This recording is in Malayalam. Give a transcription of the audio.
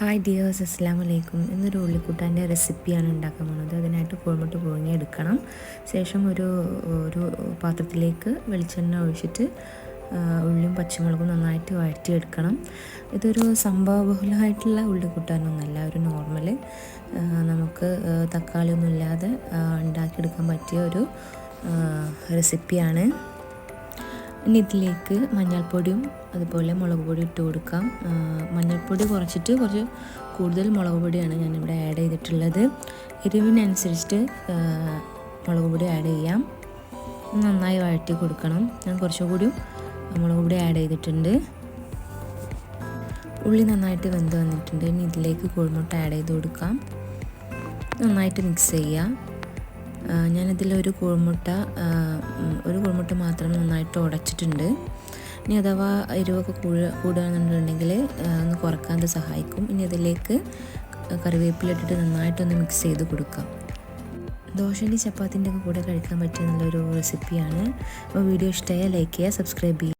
ഹായ് ഡിയേഴ്സ് അസ്സാം വലൈക്കും ഇന്നൊരു ഉള്ളിക്കൂട്ടാന്റെ റെസിപ്പിയാണ് ഉണ്ടാക്കാൻ പോകുന്നത് അതിനായിട്ട് കോഴിമുട്ട പുഴുങ്ങി എടുക്കണം. ശേഷം ഒരു ഒരു പാത്രത്തിലേക്ക് വെളിച്ചെണ്ണ ഒഴിച്ചിട്ട് ഉള്ളിയും പച്ചമുളകും നന്നായിട്ട് വഴറ്റിയെടുക്കണം. ഇതൊരു സംഭവബഹുലമായിട്ടുള്ള ഉള്ളിക്കൂട്ടാനൊന്നുമല്ല ഒരു നോർമൽ നമുക്ക് തക്കാളിയൊന്നുമില്ലാതെ ഉണ്ടാക്കിയെടുക്കാൻ പറ്റിയ ഒരു റെസിപ്പിയാണ്. ഇനി ഇതിലേക്ക് മഞ്ഞൾപ്പൊടിയും അതുപോലെ മുളക് പൊടി ഇട്ട് കൊടുക്കാം. മഞ്ഞൾപ്പൊടി കുറച്ചിട്ട് കുറച്ച് കൂടുതൽ മുളക് പൊടിയാണ് ഞാനിവിടെ ആഡ് ചെയ്തിട്ടുള്ളത്. എരിവിനനുസരിച്ചിട്ട് മുളക് പൊടി ആഡ് ചെയ്യാം. നന്നായി വഴറ്റി കൊടുക്കണം. ഞാൻ കുറച്ചുകൂടി മുളക് പൊടി ആഡ് ചെയ്തിട്ടുണ്ട്. ഉള്ളി നന്നായിട്ട് വെന്ത് വന്നിട്ടുണ്ട്. ഇനി ഇതിലേക്ക് കോഴിമുട്ട ആഡ് ചെയ്ത് കൊടുക്കാം. നന്നായിട്ട് മിക്സ് ചെയ്യാം. ഞാനിതിലൊരു കോഴിമുട്ട നന്നായിട്ട് ഉടച്ചിട്ടുണ്ട്. ഇനി അഥവാ എരിവൊക്കെ കൂടുക കൂടുകയാണെന്നുണ്ടെങ്കിൽ ഒന്ന് കുറയ്ക്കാൻ സഹായിക്കും. ഇനി അതിലേക്ക് കറിവേപ്പില ഇട്ടിട്ട് നന്നായിട്ടൊന്ന് മിക്സ് ചെയ്ത് കൊടുക്കാം. ദോശന്റെ ചപ്പാത്തിന്റെ ഒക്കെ കൂടെ കഴിക്കാൻ പറ്റിയ നല്ലൊരു റെസിപ്പിയാണ് അപ്പോൾ വീഡിയോ ഇഷ്ടമായാൽ ലൈക്ക് ചെയ്യുക സബ്സ്ക്രൈബ് ചെയ്യുക.